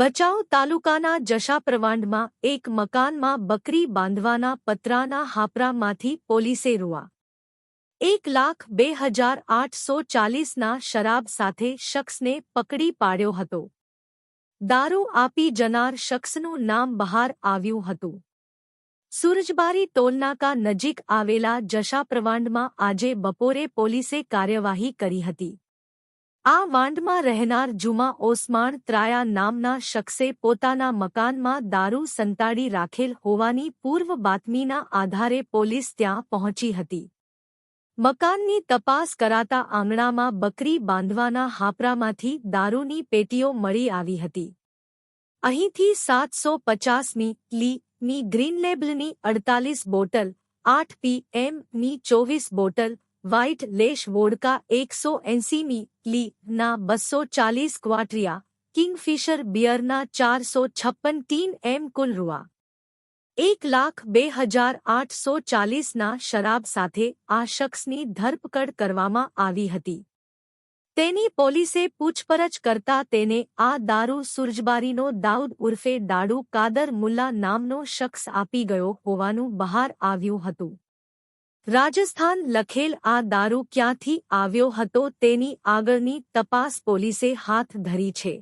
ભચાઉ તાલુકાના જશાપ્રવાંડમાં એક મકાનમાં બકરી બાંધવાના પતરાના હાપરામાંથી પોલીસે રૂઆ. એક લાખ બે હજાર આઠસો ચાલીસના શરાબ સાથે શખ્સને પકડી પાડ્યો હતો. દારૂ આપી જનાર શખ્સનું નામ બહાર આવ્યું હતું. સૂરજબારી ટોલનાકા નજીક આવેલા જશાપ્રવાંડમાં આજે બપોરે પોલીસે કાર્યવાહી કરી હતી. આ વાંડમાં રહેનાર જુમા ઓસમાણ ત્રાયા નામના શખ્સે પોતાના મકાનમાં દારૂ સંતાડી રાખેલ હોવાની પૂર્વ બાતમીના આધારે પોલીસ ત્યાં પહોંચી હતી. મકાનની તપાસ કરાતા આંગણામાં બકરી બાંધવાના હાપરામાંથી દારૂની પેટીઓ મળી આવી હતી. અહીંથી સાતસો પચાસની લી ની ગ્રીન લેબલની અડતાલીસ બોટલ, આઠ પી એમ ની ચોવીસ બોટલ વ્હાઇટ લેશ વોડકા એકસો એંસીમી લી ના બસો ચાલીસ ક્વાટ્રિયા, કિંગફિશર બિયરના ચારસો છપ્પન ટીન એમ કુલ રૂઆ એક લાખ બે હજાર આઠસો ચાલીસના શરાબ સાથે આ શખ્સની ધરપકડ કરવામાં આવી હતી. તેની પોલીસે પૂછપરછ કરતા તેને આ દારૂ સુરજબારીનો દાઉદ ઉર્ફે દાડુ કાદર મુલ્લા નામનો શખ્સ આપી ગયો હોવાનું બહાર આવ્યું હતું. રાજસ્થાન લખેલ આ દારૂ ક્યાંથી આવ્યો હતો તેની આગળની તપાસ પોલીસે હાથ ધરી છે.